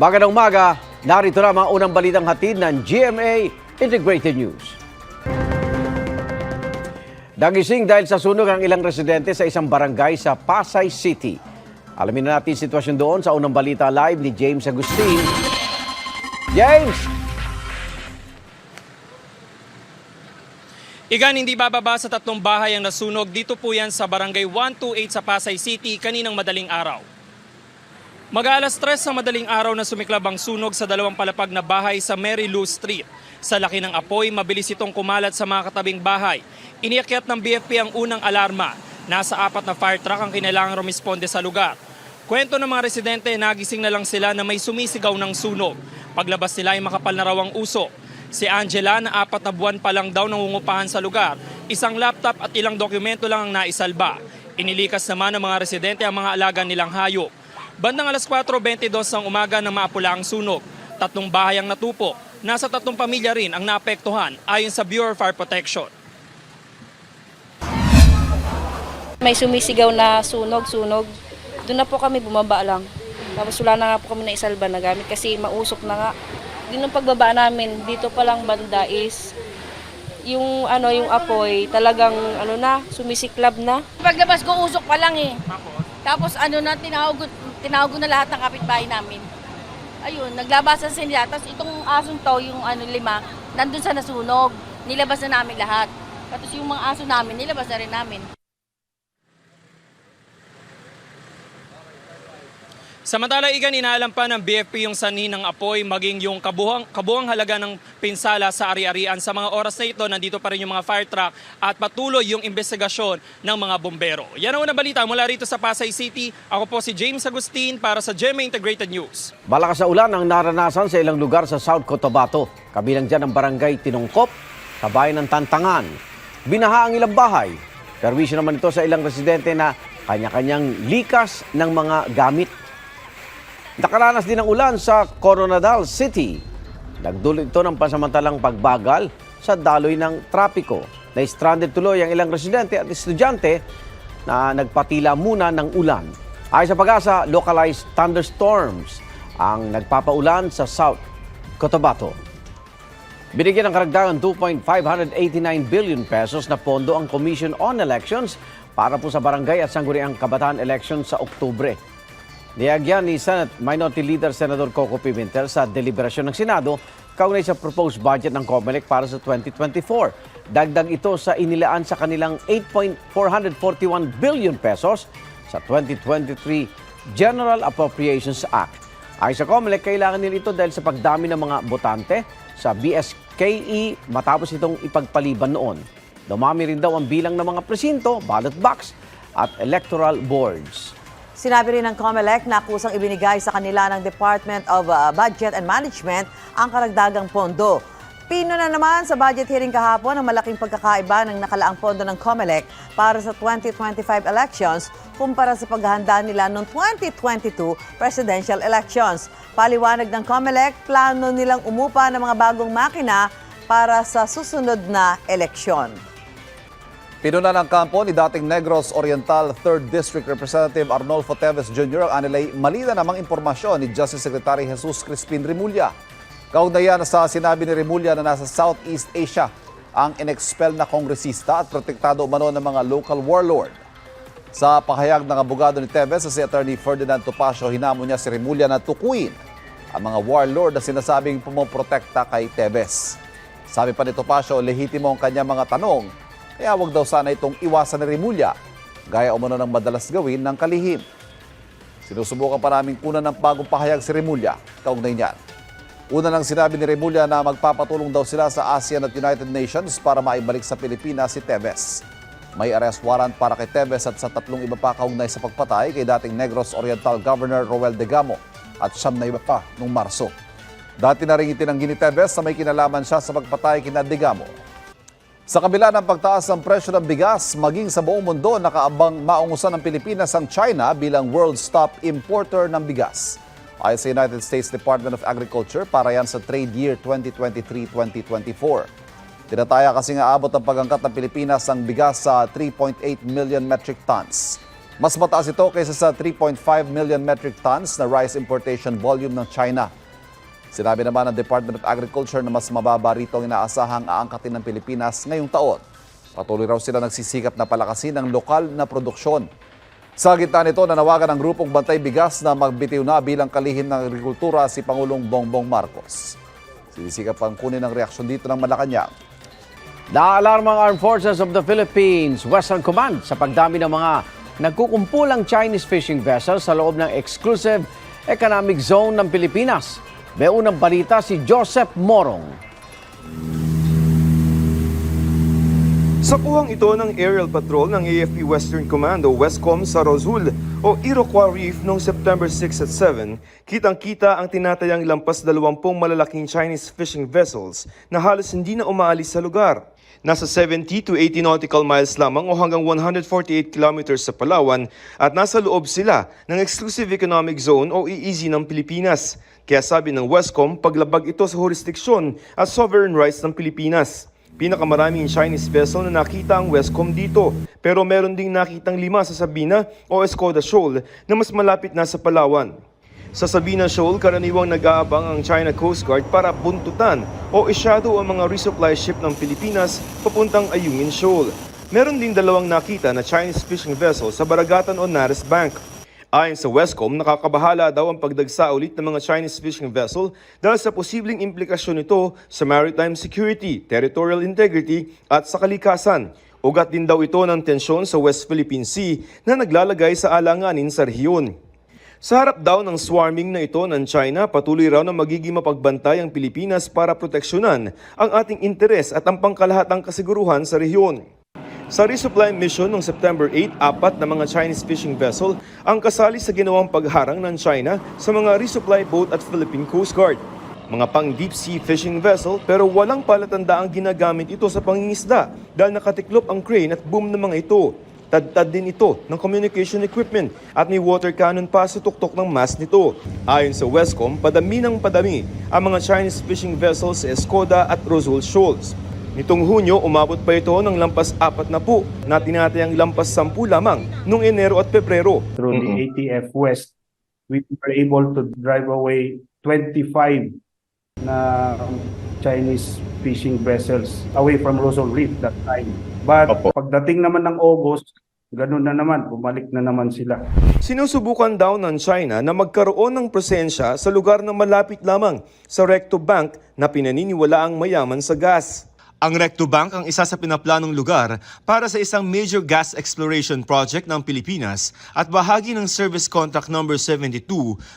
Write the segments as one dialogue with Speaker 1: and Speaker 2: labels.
Speaker 1: Magandang umaga, narito na mga unang balitang hatid ng GMA Integrated News. Nagising dahil sa sunog ang ilang residente sa isang barangay sa Pasay City. Alamin na natin sitwasyon doon sa unang balita live ni James Agustin. James!
Speaker 2: Igan, hindi bababa sa tatlong bahay ang nasunog. Dito po yan sa Barangay 128 sa Pasay City kaninang madaling araw. Mag-aalas 3 sa madaling araw na sumiklab ang sunog sa dalawang palapag na bahay sa Mary Lou Street. Sa laki ng apoy, mabilis itong kumalat sa mga katabing bahay. Iniakyat ng BFP ang unang alarma. Nasa apat na fire truck ang kinailangang rumisponde sa lugar. Kwento ng mga residente, nagising na lang sila na may sumisigaw ng sunog. Paglabas nila ay makapal na raw ang usok. Si Angela na apat na buwan pa lang daw nangungupahan sa lugar. Isang laptop at ilang dokumento lang ang naisalba. Inilikas naman ng mga residente ang mga alaga nilang hayop. Bandang alas 4.22 ng umaga na maapula ang sunog. Tatlong bahay ang natupok. Nasa tatlong pamilya rin ang naapektuhan ayon sa Bureau of Fire Protection.
Speaker 3: May sumisigaw na sunog, sunog. Doon na po kami bumaba lang. Tapos wala na nga po kami na isalba na gamit kasi mausok na nga. Din ang pagbaba namin, dito pa lang banda is yung ano yung apoy talagang ano na sumisiklab na
Speaker 4: Paglabas ko, usok pa lang eh. Tapos ano na, tinawag, tinawag na lahat ng kapitbahay namin. Ayun, naglabasan sila. Tapos itong asong to, yung ano lima, nandun sa nasunog. Nilabas na namin lahat. Tapos yung mga aso namin, nilabas na rin namin.
Speaker 2: Samantala, igan inaalam ng BFP yung sanhi ng apoy maging yung kabuhang, kabuhang halaga ng pinsala sa ari-arian. Sa mga oras na ito, nandito pa rin yung mga fire truck at patuloy yung investigasyon ng mga bombero. Yan ang unang balita mula rito sa Pasay City. Ako po si James Agustin para sa GMA Integrated News.
Speaker 1: Malakas na ulan ang naranasan sa ilang lugar sa South Cotabato. Kabilang dyan ang barangay Tinungkop, sa bayan ng Tantangan. Binaha ang ilang bahay. Perwisyo naman ito sa ilang residente na kanya-kanyang likas ng mga gamit. Nakaranas din ng ulan sa Coronadal City. Nagdulot ito ng pansamantalang pagbagal sa daloy ng trapiko. Na-stranded tuloy ang ilang residente at estudyante na nagpatila muna ng ulan. Ayon sa pag-asa, localized thunderstorms ang nagpapaulan sa South Cotabato. Binigyan ng karagdagan 2.589 billion pesos na pondo ang Commission on Elections para po sa barangay at sangguniang kabataan elections sa Oktubre. Niyagyan ni Senate Minority Leader Senador Coco Pimentel sa deliberasyon ng Senado kaunay sa proposed budget ng COMELEC para sa 2024. Dagdag ito sa inilaan sa kanilang 8.441 billion pesos sa 2023 General Appropriations Act. Ayon sa COMELEC, kailangan nila ito dahil sa pagdami ng mga botante sa BSKE matapos itong ipagpaliban noon. Dumami rin daw ang bilang ng mga presinto, ballot box at electoral boards.
Speaker 5: Sinabi rin ng COMELEC na kusang ibinigay sa kanila ng Department of uh, Budget and Management ang karagdagang pondo. Pino na naman sa budget hearing kahapon ang malaking pagkakaiba ng nakalaang pondo ng COMELEC para sa 2025 elections kumpara sa paghahanda nila noong 2022 presidential elections. Paliwanag ng COMELEC, plano nilang umupa ng mga bagong makina para sa susunod na eleksyon.
Speaker 6: Pinuna ng kampo ni dating Negros Oriental 3rd District Representative Arnolfo Teves Jr. ang anilay mali na namang impormasyon ni Justice Secretary Jesus Crispin Rimulya. Kaugnayan sa sinabi ni Rimulya na nasa Southeast Asia ang inexpel na kongresista at protektado umano ng mga local warlord. Sa pahayag ng abogado ni Teves si Attorney Ferdinand Topacio, hinamo niya si Rimulya na tukuyin ang mga warlord na sinasabing pumoprotekta kay Teves. Sabi pa ni Topacio, lehitimo ang kanyang mga tanong kaya wag daw sana itong iwasan ni Rimulya, gaya umano ng madalas gawin ng kalihim. Sinusubukan pa namin kunan ng bagong pahayag si Rimulya, kaugnay niyan. Una nang sinabi ni Rimulya na magpapatulong daw sila sa ASEAN at United Nations para maibalik sa Pilipinas si Tevez. May arrest warrant para kay Tevez at sa tatlong iba pa kaugnay sa pagpatay kay dating Negros Oriental Governor Roel Degamo at siyam na iba pa noong Marso. Dati na rin itinanggi ni Tevez na may kinalaman siya sa pagpatay kina Degamo. Sa kabila ng pagtaas ng presyo ng bigas, maging sa buong mundo nakaabang maungusan ng Pilipinas ang China bilang world's top importer ng bigas. Ayon sa United States Department of Agriculture, para yan sa trade year 2023-2024. Tinataya kasi nga abot ang pagangkat ng Pilipinas ang bigas sa 3.8 million metric tons. Mas mataas ito kaysa sa 3.5 million metric tons na rice importation volume ng China. Sinabi naman ng Department of Agriculture na mas mababa rito ang inaasahang aangkatin ng Pilipinas ngayong taon. Patuloy raw sila nagsisikap na palakasin ang lokal na produksyon. Sa gitna nito, nanawagan ng grupong Bantay Bigas na magbitiw na bilang kalihim ng agrikultura si Pangulong Bongbong Marcos. Sinisikap pang kunin ang reaksyon dito ng Malacanang.
Speaker 1: Naalarma ang Armed Forces of the Philippines Western Command sa pagdami ng mga nagkukumpulang Chinese fishing vessels sa loob ng exclusive economic zone ng Pilipinas. May unang balita si Joseph Morong.
Speaker 7: Sa kuhang ito ng aerial patrol ng AFP Western Command o Westcom sa Rosul o Iroquois Reef noong September 6 at 7, kitang-kita ang tinatayang lampas dalawampung malalaking Chinese fishing vessels na halos hindi na umaalis sa lugar. Nasa 70 to 80 nautical miles lamang o hanggang 148 kilometers sa Palawan at nasa loob sila ng Exclusive Economic Zone o EEZ ng Pilipinas. Kaya sabi ng Westcom, paglabag ito sa jurisdiksyon at sovereign rights ng Pilipinas. Pinakamaraming Chinese vessel na nakita ang Westcom dito. Pero meron ding nakitang lima sa Sabina o Escoda Shoal na mas malapit na sa Palawan. Sa Sabina Shoal, karaniwang nag-aabang ang China Coast Guard para buntutan o isyado ang mga resupply ship ng Pilipinas papuntang Ayungin Shoal. Meron din dalawang nakita na Chinese fishing vessel sa Baragatan o Nares Bank. Ayon sa Westcom, nakakabahala daw ang pagdagsa ulit ng mga Chinese fishing vessel dahil sa posibleng implikasyon nito sa maritime security, territorial integrity at sa kalikasan. Ugat din daw ito ng tensyon sa West Philippine Sea na naglalagay sa alanganin sa rehiyon. Sa harap daw ng swarming na ito ng China, patuloy raw na magiging mapagbantay ang Pilipinas para proteksyonan ang ating interes at ang pangkalahatang kasiguruhan sa rehiyon. Sa resupply mission noong September 8, apat na mga Chinese fishing vessel ang kasali sa ginawang pagharang ng China sa mga resupply boat at Philippine Coast Guard. Mga pang deep sea fishing vessel pero walang palatandaang ginagamit ito sa pangingisda dahil nakatiklop ang crane at boom ng mga ito. Tadtad din ito ng communication equipment at may water cannon pa sa tuktok ng mast nito. Ayon sa Westcom, padami ng padami ang mga Chinese fishing vessels sa Escoda at Roswell Shoals. Nitong Hunyo, umabot pa ito ng lampas apat na po na tinatayang lampas sampu lamang noong Enero at Pebrero.
Speaker 8: through the ATF West, we were able to drive away 25 na Chinese fishing vessels away from Rosal Reef that time. But pagdating naman ng August, ganun na naman, bumalik na naman sila.
Speaker 7: Sinusubukan daw ng China na magkaroon ng presensya sa lugar na malapit lamang sa Recto Bank na pinaniniwala ang mayaman sa gas. Ang Recto Bank ang isa sa pinaplanong lugar para sa isang major gas exploration project ng Pilipinas at bahagi ng Service Contract Number 72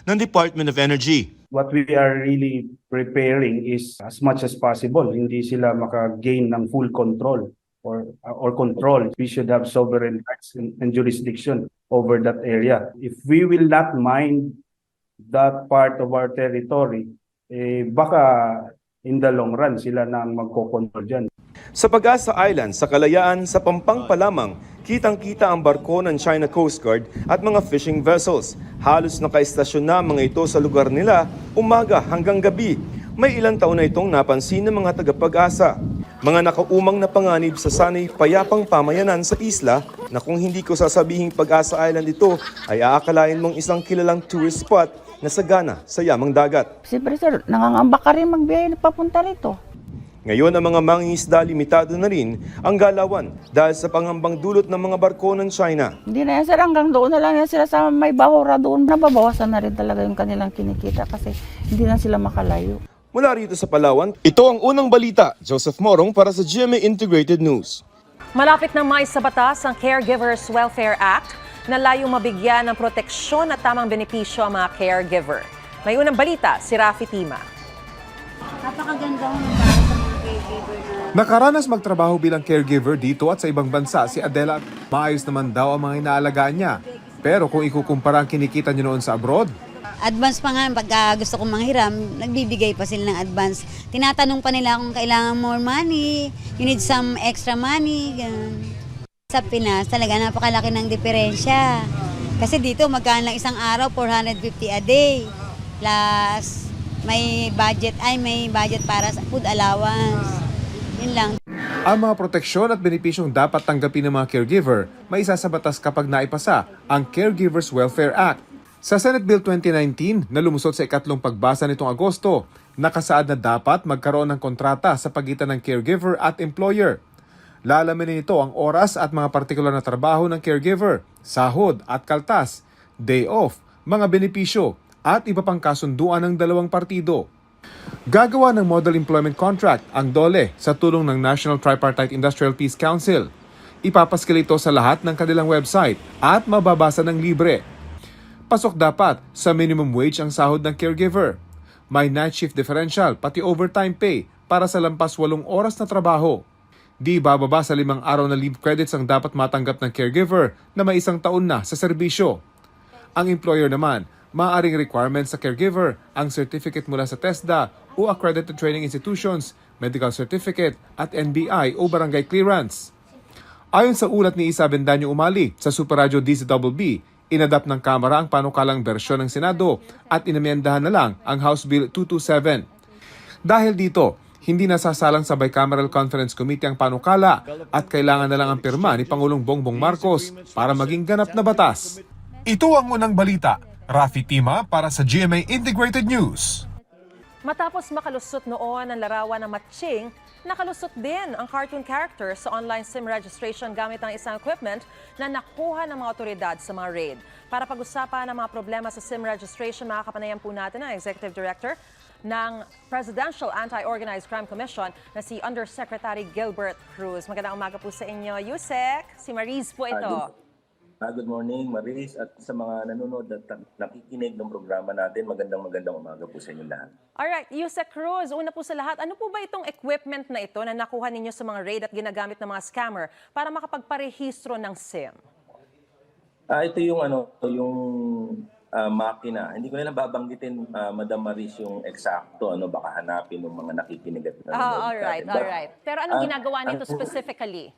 Speaker 7: ng Department of Energy.
Speaker 8: What we are really preparing is as much as possible, hindi sila maka-gain ng full control or or control. We should have sovereign rights and, and jurisdiction over that area. If we will not mind that part of our territory, eh, baka in the long run sila na ang magkocontrol dyan.
Speaker 7: Sa Pag-asa Island, sa Kalayaan, sa Pampanga lamang, kitang-kita ang barko ng China Coast Guard at mga fishing vessels. Halos nakaistasyon na mga ito sa lugar nila, umaga hanggang gabi. May ilang taon na itong napansin ng mga tagapag-asa. Mga nakaumang na panganib sa sanay payapang pamayanan sa isla na kung hindi ko sasabihing Pag-asa Island ito ay aakalain mong isang kilalang tourist spot na sagana sa yamang dagat.
Speaker 9: Siyempre sir, nangangamba ka rin magbiyahe na papunta rito.
Speaker 7: Ngayon ang mga mangingisda limitado na rin ang galawan dahil sa pangambang dulot ng mga barko ng China.
Speaker 9: Hindi na yan sir, hanggang doon na lang yan sila sa may bahura doon. Nababawasan na rin talaga yung kanilang kinikita kasi hindi na sila makalayo.
Speaker 7: Mula rito sa Palawan, ito ang unang balita. Joseph Morong para sa GMA Integrated News.
Speaker 10: Malapit na mais sa batas ang Caregivers Welfare Act na layong mabigyan ng proteksyon at tamang benepisyo ang mga caregiver. May unang balita, si Rafi Tima.
Speaker 11: Nakaranas magtrabaho bilang caregiver dito at sa ibang bansa si Adela. Maayos naman daw ang mga inaalagaan niya. Pero kung ikukumpara ang kinikita niya noon sa abroad,
Speaker 12: Advance pa nga, pagka gusto kong manghiram, nagbibigay pa sila ng advance. Tinatanong pa nila kung kailangan more money, you need some extra money, ganun. Sa Pinas, talaga napakalaki ng diferensya. Kasi dito, magkano lang isang araw, 450 a day. Plus, may budget, ay may budget para sa food allowance. Yun lang.
Speaker 11: Ang mga proteksyon at benepisyong dapat tanggapin ng mga caregiver may isa sa batas kapag naipasa ang Caregivers Welfare Act. Sa Senate Bill 2019 na lumusot sa ikatlong pagbasa nitong Agosto, nakasaad na dapat magkaroon ng kontrata sa pagitan ng caregiver at employer. Lalamin nito ang oras at mga partikular na trabaho ng caregiver, sahod at kaltas, day off, mga benepisyo at iba pang kasunduan ng dalawang partido. Gagawa ng model employment contract ang DOLE sa tulong ng National Tripartite Industrial Peace Council. Ipapaskil ito sa lahat ng kanilang website at mababasa ng libre. Pasok dapat sa minimum wage ang sahod ng caregiver. May night shift differential pati overtime pay para sa lampas walong oras na trabaho. Di bababa sa limang araw na leave credits ang dapat matanggap ng caregiver na may isang taon na sa serbisyo. Ang employer naman, maaaring requirement sa caregiver ang certificate mula sa TESDA o accredited training institutions, medical certificate at NBI o barangay clearance. Ayon sa ulat ni Isa Bendanyo Umali sa Super Radio DZBB, inadapt ng Kamara ang panukalang bersyon ng Senado at inamyendahan na lang ang House Bill 227. Dahil dito, hindi nasasalang sa Bicameral Conference Committee ang panukala at kailangan na lang ang pirma ni Pangulong Bongbong Marcos para maging ganap na batas. Ito ang unang balita. Rafi Tima para sa GMA Integrated News.
Speaker 10: Matapos makalusot noon ang larawan ng matching, nakalusot din ang cartoon character sa online SIM registration gamit ang isang equipment na nakuha ng mga otoridad sa mga raid. Para pag-usapan ang mga problema sa SIM registration, makakapanayan po natin ang Executive Director ng Presidential Anti-Organized Crime Commission na si Undersecretary Gilbert Cruz. Magandang umaga po sa inyo, Yusek. Si Mariz po ito.
Speaker 13: Ah, good morning, Maris, at sa mga nanonood at nakikinig ng programa natin, magandang magandang umaga po sa inyo lahat.
Speaker 10: Alright, Yusek Cruz, una po sa lahat, ano po ba itong equipment na ito na nakuha ninyo sa mga raid at ginagamit ng mga scammer para makapagparehistro ng SIM?
Speaker 13: Ah, ito yung ano, yung ah, makina. Hindi ko na lang babanggitin, ah, Madam Maris, yung eksakto, ano, baka hanapin ng mga nakikinig at nanonood.
Speaker 10: Ah, alright,
Speaker 13: natin.
Speaker 10: Alright. Pero anong
Speaker 13: Ah,
Speaker 10: ginagawa nito
Speaker 13: ang-
Speaker 10: specifically?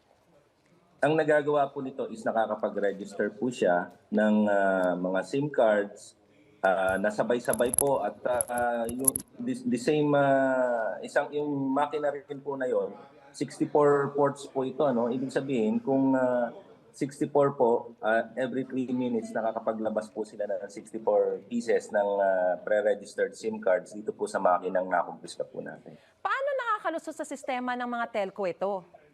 Speaker 13: Ang nagagawa po nito is nakakapag-register po siya ng ah, mga SIM cards ah, na sabay-sabay po at ah, yung the, the same ah, isang yung makina rin po na yon 64 ports po ito ano ibig sabihin kung ah, 64 po ah, every 3 minutes nakakapaglabas po sila ng 64 pieces ng ah, pre-registered SIM cards dito po sa makinang nakumpiska po natin.
Speaker 10: Paano nakakalusot sa sistema ng mga telco ito?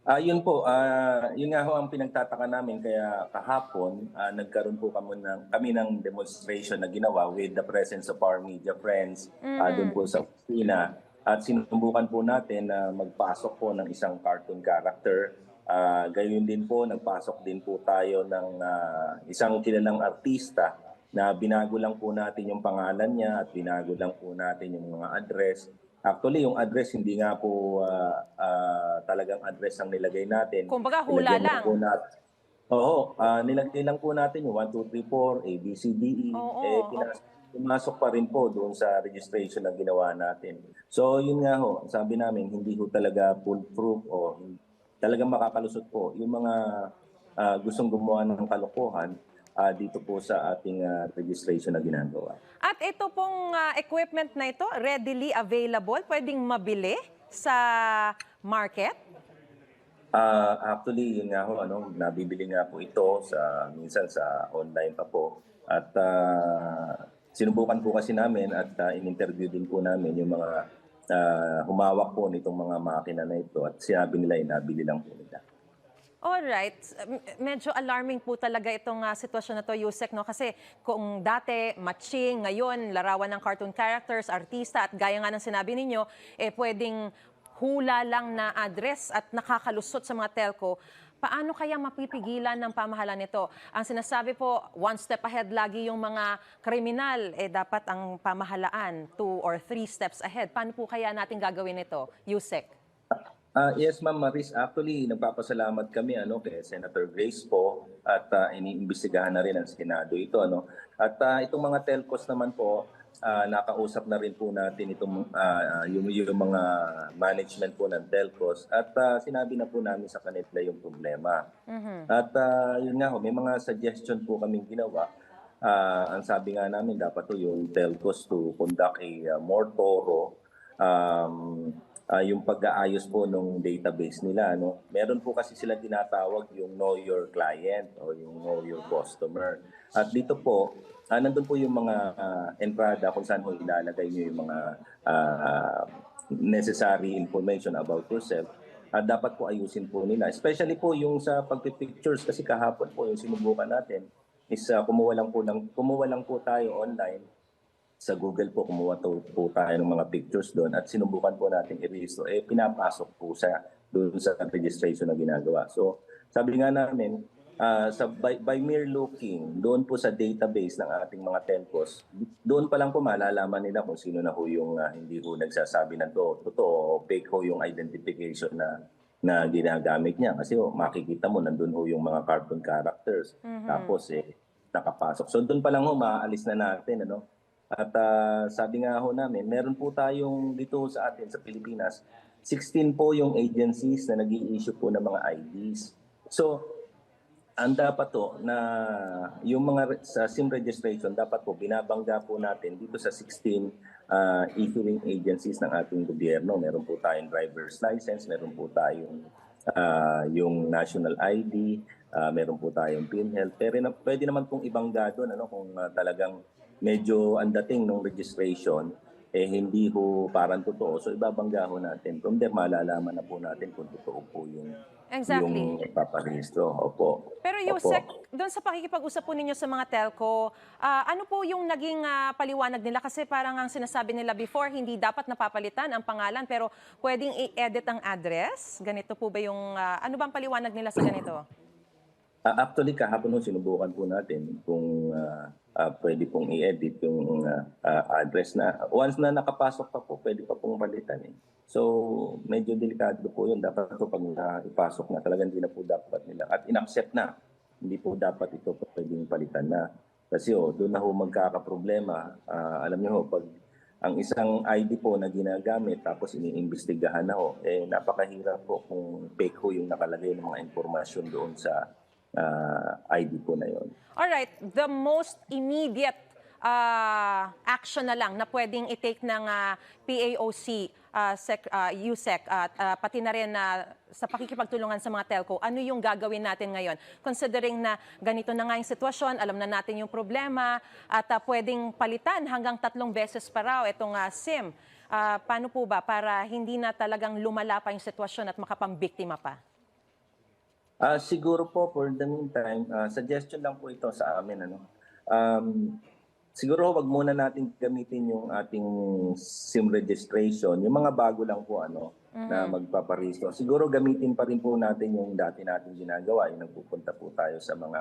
Speaker 13: Ah, yun po, ah, yun nga ho ang pinagtataka namin kaya kahapon ah, nagkaroon po kami ng kami ng demonstration na ginawa with the presence of our media friends ah, doon po sa opisina at sinubukan po natin na magpasok po ng isang cartoon character. Ah, gayon din po nagpasok din po tayo ng ah, isang kilalang artista na binago lang po natin yung pangalan niya at binago lang po natin yung mga address. Actually, yung address hindi nga po ah, ah, talagang address ang nilagay natin.
Speaker 10: Kumbaga, hula
Speaker 13: Nilagyan
Speaker 10: lang.
Speaker 13: Po nat- Oo, ah, nilagay lang po natin yung 1, 2, 3, 4, A, B, C, D, E.
Speaker 10: Oo,
Speaker 13: eh, pinas- pumasok pa rin po doon sa registration na ginawa natin. So, yun nga ho, sabi namin, hindi ho talaga foolproof o talagang makakalusot po yung mga ah, gustong gumawa ng kalokohan ah, dito po sa ating ah, registration na ginagawa.
Speaker 10: At ito pong ah, equipment na ito, readily available, pwedeng mabili sa market?
Speaker 13: Ah, actually, yun nga ho, ano, nabibili nga po ito sa minsan sa online pa po. At ah, sinubukan po kasi namin at ah, in-interview din po namin yung mga ah, humawak po nitong mga makina na ito at sinabi nila ay nabili lang po nila.
Speaker 10: Alright. Medyo alarming po talaga itong ah, sitwasyon na to, Yusek, no? Kasi kung dati matching, ngayon larawan ng cartoon characters, artista, at gaya nga ng sinabi ninyo, eh pwedeng hula lang na address at nakakalusot sa mga telco. Paano kaya mapipigilan ng pamahalaan nito? Ang sinasabi po, one step ahead lagi yung mga kriminal, eh dapat ang pamahalaan two or three steps ahead. Paano po kaya natin gagawin ito, Yusek?
Speaker 13: Ah, yes, Ma'am Maris. Actually, nagpapasalamat kami ano kay Senator Grace po at ah, iniimbestigahan na rin ng Senado ito ano. At ah, itong mga telcos naman po, ah, nakausap na rin po natin itong ah, yung, yung mga management po ng telcos at ah, sinabi na po namin sa kanila yung problema. At ah, yun nga ho, may mga suggestion po kaming ginawa. Ah, ang sabi nga namin dapat to yung telcos to conduct a ah, more thorough um, ah, yung pag-aayos po ng database nila. No? Meron po kasi sila tinatawag yung know your client o yung know your customer. At dito po, ah, nandun po yung mga ah, entrada kung saan mo ilalagay nyo yung mga ah, necessary information about yourself. At dapat po ayusin po nila. Especially po yung sa pagpipictures kasi kahapon po yung sinubukan natin is ah, kumuha lang po ng kumuha lang po tayo online sa Google po, kumuha to, po tayo ng mga pictures doon at sinubukan po natin i-register. Eh, pinapasok po sa doon sa registration na ginagawa. So, sabi nga namin, ah, sa by, by mere looking doon po sa database ng ating mga telcos, doon pa lang po malalaman nila kung sino na ho yung ah, hindi ho nagsasabi ng to, totoo o fake ho yung identification na na ginagamit niya. Kasi oh, makikita mo nandun ho yung mga cartoon characters. Tapos eh nakapasok. So doon pa lang ho maaalis na natin ano at ah, sabi nga ho namin, meron po tayong dito sa atin sa Pilipinas, 16 po yung agencies na nag issue po ng mga IDs. So, ang dapat to na yung mga sa SIM registration dapat po binabangga po natin dito sa 16 ah, issuing agencies ng ating gobyerno. Meron po tayong driver's license, meron po tayong ah, yung national ID, ah, meron po tayong PhilHealth. Pero na, pwede naman pong ibangga doon ano kung ah, talagang medyo ang dating ng registration eh hindi ho parang totoo. So ibabangga ho natin. From there malalaman na po natin kung totoo po yung
Speaker 10: Exactly.
Speaker 13: yung paparehistro. Opo.
Speaker 10: Pero. Yusek, doon sa pakikipag-usap po ninyo sa mga telco, ah, ano po yung naging ah, paliwanag nila? Kasi parang ang sinasabi nila before, hindi dapat napapalitan ang pangalan, pero pwedeng i-edit ang address? Ganito po ba yung, ah, ano bang paliwanag nila sa ganito?
Speaker 13: Ah, actually, kahapon nung sinubukan po natin kung ah, ah, pwede pong i-edit yung ah, ah, address na. Once na nakapasok pa po, pwede pa pong palitan eh. So, medyo delikado po yun. Dapat po pag naipasok na, talagang hindi na po dapat nila. At in-accept na, hindi po dapat ito pwedeng palitan na. Kasi oh, doon na ho magkakaproblema. Ah, alam niyo ho, pag ang isang ID po na ginagamit tapos iniimbestigahan na ho, eh napakahirap po kung fake ho yung nakalagay ng mga informasyon doon sa ah, ID po na yon.
Speaker 10: Alright, the most immediate ah, action na lang na pwedeng i-take ng ah, PAOC, ah, sec, ah, USEC, at ah, pati na rin na sa pakikipagtulungan sa mga telco, ano yung gagawin natin ngayon? Considering na ganito na nga yung sitwasyon, alam na natin yung problema, at ah, pwedeng palitan hanggang tatlong beses pa raw itong ah, SIM. Ah, paano po ba para hindi na talagang lumala pa yung sitwasyon at makapambiktima pa?
Speaker 13: Ah, siguro po for the meantime, ah, suggestion lang po ito sa amin ano. Um, siguro wag muna natin gamitin yung ating SIM registration, yung mga bago lang po ano na magpaparesto. Siguro gamitin pa rin po natin yung dati natin ginagawa, yung nagpupunta po tayo sa mga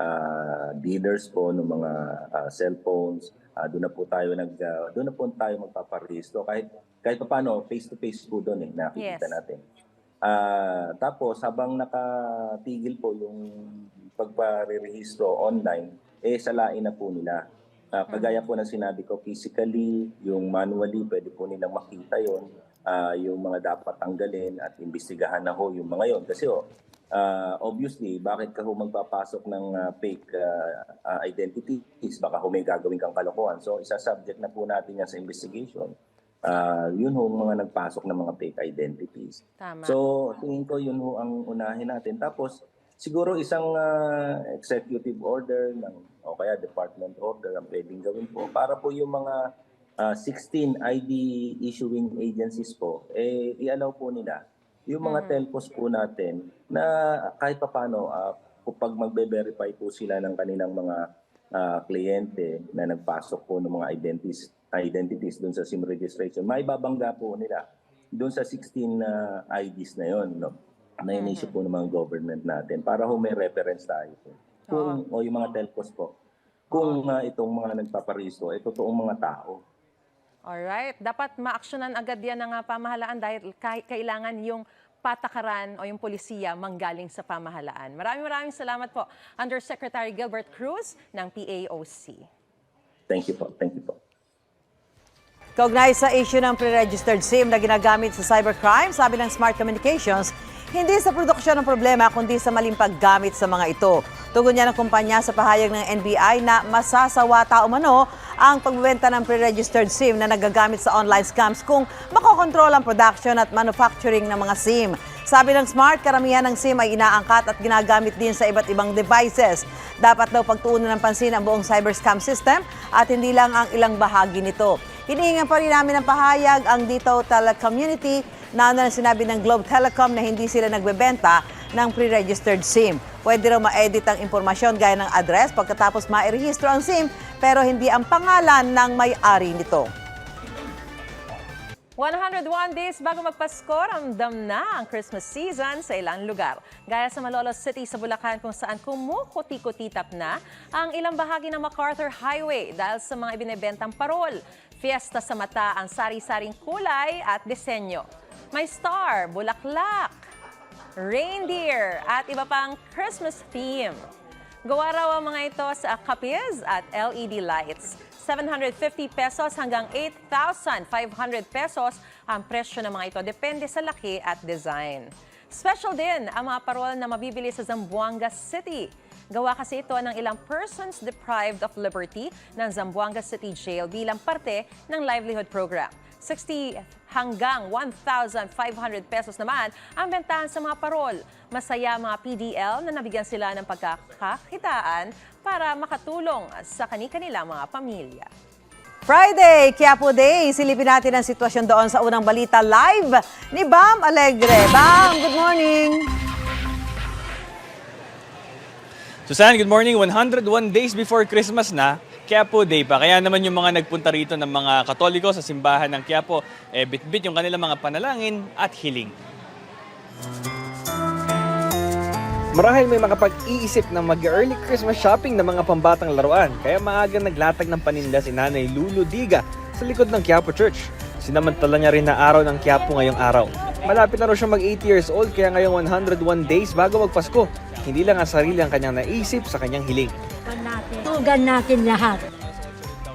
Speaker 13: ah, dealers po ng mga ah, cellphones. Ah, doon na po tayo nag ah, doon na po tayo magpaparesto kahit kahit paano face to face po doon eh nakikita
Speaker 10: Yes.
Speaker 13: natin. Ah, tapos habang nakatigil po yung pagparerehistro online, eh salain na po nila. Ah, kagaya po ng sinabi ko, physically, yung manually, pwede po nilang makita yon ah, yung mga dapat tanggalin at imbestigahan na ho yung mga yon. Kasi oh, ah, obviously, bakit ka ho magpapasok ng ah, fake ah, ah, identities? Baka ho may gagawin kang kalokohan. So, isa-subject na po natin yan sa investigation. Ah, yun ho mga nagpasok ng mga fake identities.
Speaker 10: Tama.
Speaker 13: So, tingin ko yun ho ang unahin natin. Tapos, siguro isang ah, executive order ng, o kaya department order ang pwedeng gawin po para po yung mga ah, 16 ID issuing agencies po, eh, i-allow po nila yung mga telcos po natin na kahit papano, uh, pag magbe-verify po sila ng kanilang mga ah, kliyente na nagpasok po ng mga identities identities doon sa SIM registration, maibabangga po nila doon sa 16 na IDs na yon no? na in-issue po ng mga government natin para ho may reference tayo. Kung, o yung mga telcos po, kung ah, itong mga nagpaparesto, eh totoong mga tao.
Speaker 10: Alright. Dapat ma-actionan agad yan ng ah, pamahalaan dahil kai- kailangan yung patakaran o yung polisiya manggaling sa pamahalaan. Maraming maraming salamat po, Undersecretary Gilbert Cruz ng PAOC.
Speaker 13: Thank you po. Thank you po.
Speaker 5: Kaugnay sa issue ng pre-registered SIM na ginagamit sa cybercrime, sabi ng Smart Communications, hindi sa produksyon ng problema kundi sa maling paggamit sa mga ito. Tugon niya ng kumpanya sa pahayag ng NBI na masasawa tao mano ang pagbebenta ng pre-registered SIM na nagagamit sa online scams kung makokontrol ang production at manufacturing ng mga SIM. Sabi ng Smart, karamihan ng SIM ay inaangkat at ginagamit din sa iba't ibang devices. Dapat daw pagtuunan ng pansin ang buong cyber scam system at hindi lang ang ilang bahagi nito. Hinihingan pa rin namin ng pahayag ang Dito Telecommunity na na sinabi ng Globe Telecom na hindi sila nagbebenta ng pre-registered SIM. Pwede raw ma-edit ang impormasyon gaya ng address pagkatapos mairehistro ang SIM pero hindi ang pangalan ng may-ari nito.
Speaker 10: 101 days bago magpasko, ramdam na ang Christmas season sa ilang lugar. Gaya sa Malolos City sa Bulacan kung saan kumukuti-kutitap na ang ilang bahagi ng MacArthur Highway dahil sa mga ibinebentang parol. Fiesta sa mata ang sari-saring kulay at disenyo. May star, bulaklak, reindeer at iba pang Christmas theme. Gawa raw ang mga ito sa kapiz at LED lights. 750 pesos hanggang 8,500 pesos ang presyo ng mga ito. Depende sa laki at design. Special din ang mga parol na mabibili sa Zamboanga City. Gawa kasi ito ng ilang persons deprived of liberty ng Zamboanga City Jail bilang parte ng livelihood program. 60 hanggang 1,500 pesos naman ang bentahan sa mga parol. Masaya mga PDL na nabigyan sila ng pagkakakitaan para makatulong sa kani-kanilang mga pamilya.
Speaker 5: Friday, Quiapo Day. Silipin natin ang sitwasyon doon sa unang balita live ni Bam Alegre. Bam, good morning.
Speaker 14: Susan, good morning. 101 days before Christmas na, Quiapo Day pa. Kaya naman yung mga nagpunta rito ng mga Katoliko sa simbahan ng Quiapo, eh, bit-bit yung kanilang mga panalangin at hiling.
Speaker 15: Marahil may makapag-iisip ng mag-early Christmas shopping ng mga pambatang laruan, kaya maaga naglatag ng paninda si Nanay Lulu Diga sa likod ng Quiapo Church. Sinamantala niya rin na araw ng Quiapo ngayong araw. Malapit na raw siya mag 80 years old kaya ngayong 101 days bago magpasko. Hindi lang ang sarili ang kanyang naisip sa kanyang hiling.
Speaker 16: Tugan natin lahat.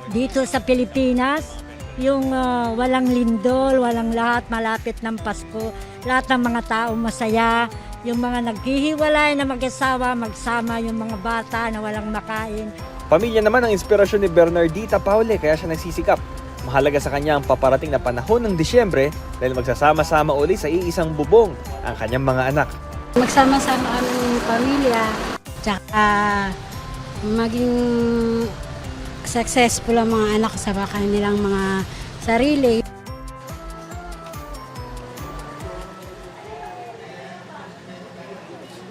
Speaker 16: Dito sa Pilipinas, yung ah, walang lindol, walang lahat, malapit ng Pasko. Lahat ng mga tao masaya. Yung mga naghihiwalay na mag-asawa, magsama yung mga bata na walang makain.
Speaker 15: Pamilya naman ang inspirasyon ni Bernardita Paule kaya siya nagsisikap. Mahalaga sa kanya ang paparating na panahon ng Disyembre dahil magsasama-sama uli sa iisang bubong ang kanyang mga anak.
Speaker 16: Magsama-sama aming pamilya. Tsaka maging successful ang mga anak sa kanilang mga sarili.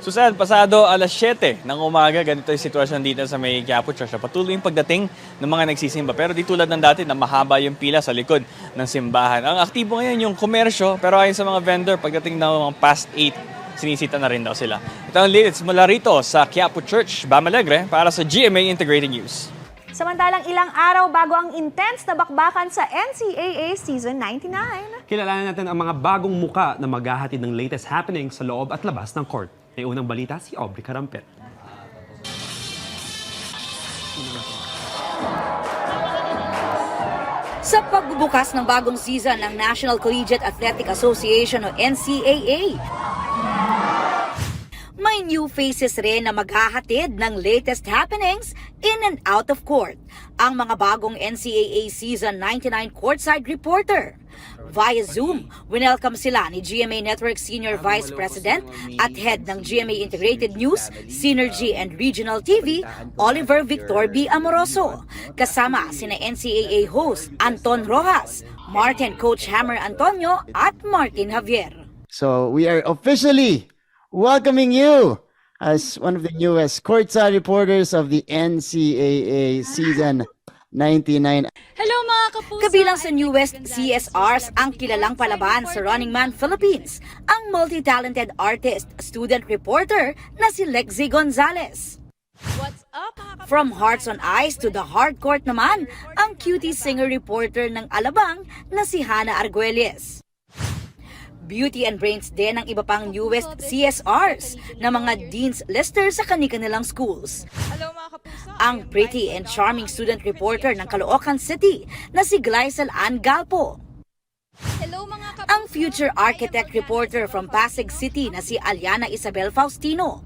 Speaker 14: Susan, pasado alas 7 ng umaga, ganito yung sitwasyon dito sa may Quiapo Church. Patuloy yung pagdating ng mga nagsisimba. Pero di tulad ng dati na mahaba yung pila sa likod ng simbahan. Ang aktibo ngayon yung komersyo, pero ayon sa mga vendor, pagdating ng mga past 8, sinisita na rin daw sila. Ito ang latest mula rito sa Quiapo Church, Bamalegre, para sa GMA Integrated News.
Speaker 17: Samantalang ilang araw bago ang intense na bakbakan sa NCAA Season 99.
Speaker 18: Kilalanin natin ang mga bagong muka na maghahatid ng latest happening sa loob at labas ng court. May unang balita si Aubrey Carampet.
Speaker 19: Sa pagbubukas ng bagong season ng National Collegiate Athletic Association o NCAA, may new faces rin na maghahatid ng latest happenings in and out of court. Ang mga bagong NCAA Season 99 courtside reporter. Via Zoom, winelcome sila ni GMA Network Senior Vice President at Head ng GMA Integrated News, Synergy and Regional TV, Oliver Victor B. Amoroso. Kasama sina NCAA host Anton Rojas, Martin Coach Hammer Antonio at Martin Javier.
Speaker 20: So we are officially welcoming you as one of the newest courtside reporters of the NCAA season 99.
Speaker 19: Hello mga kapuso! Kabilang sa newest CSRs ang kilalang palaban sa Running Man Philippines, ang multi-talented artist, student reporter na si Lexi Gonzalez. From Hearts on Ice to the hard court naman, ang cutie singer reporter ng Alabang na si Hannah Arguelles. Beauty and Brains din ang iba pang newest CSRs na mga Dean's Lister sa kanilang schools. Ang pretty and charming student reporter ng Caloocan City na si Glycel Ann Galpo. Ang future architect reporter from Pasig City na si Aliana Isabel Faustino.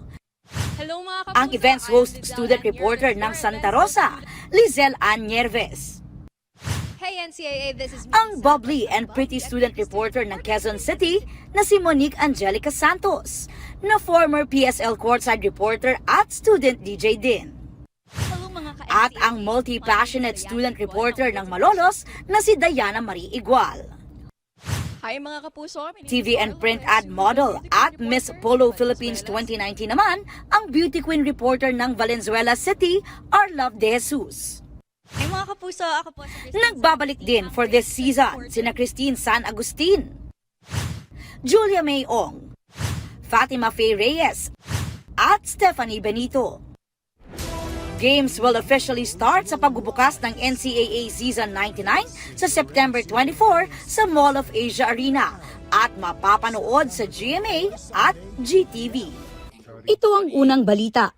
Speaker 19: Ang events host student reporter ng Santa Rosa, Lizelle Ann Nieves.
Speaker 21: Hey NCAA, this is
Speaker 19: Ang bubbly and pretty student reporter ng Quezon City na si Monique Angelica Santos, na former PSL courtside reporter at student DJ din. At ang multi-passionate student reporter ng Malolos na si Diana Marie Igual.
Speaker 21: Hi mga kapuso.
Speaker 19: TV and print ad model at Miss Polo Philippines 2019 naman ang beauty queen reporter ng Valenzuela City, Arlove De Jesus.
Speaker 21: Hey mga kapuso, ako po si
Speaker 19: Nagbabalik din for this season sina Christine San Agustin, Julia May Ong, Fatima Faye Reyes, at Stephanie Benito. Games will officially start sa pagbubukas ng NCAA Season 99 sa September 24 sa Mall of Asia Arena at mapapanood sa GMA at GTV. Ito ang unang balita.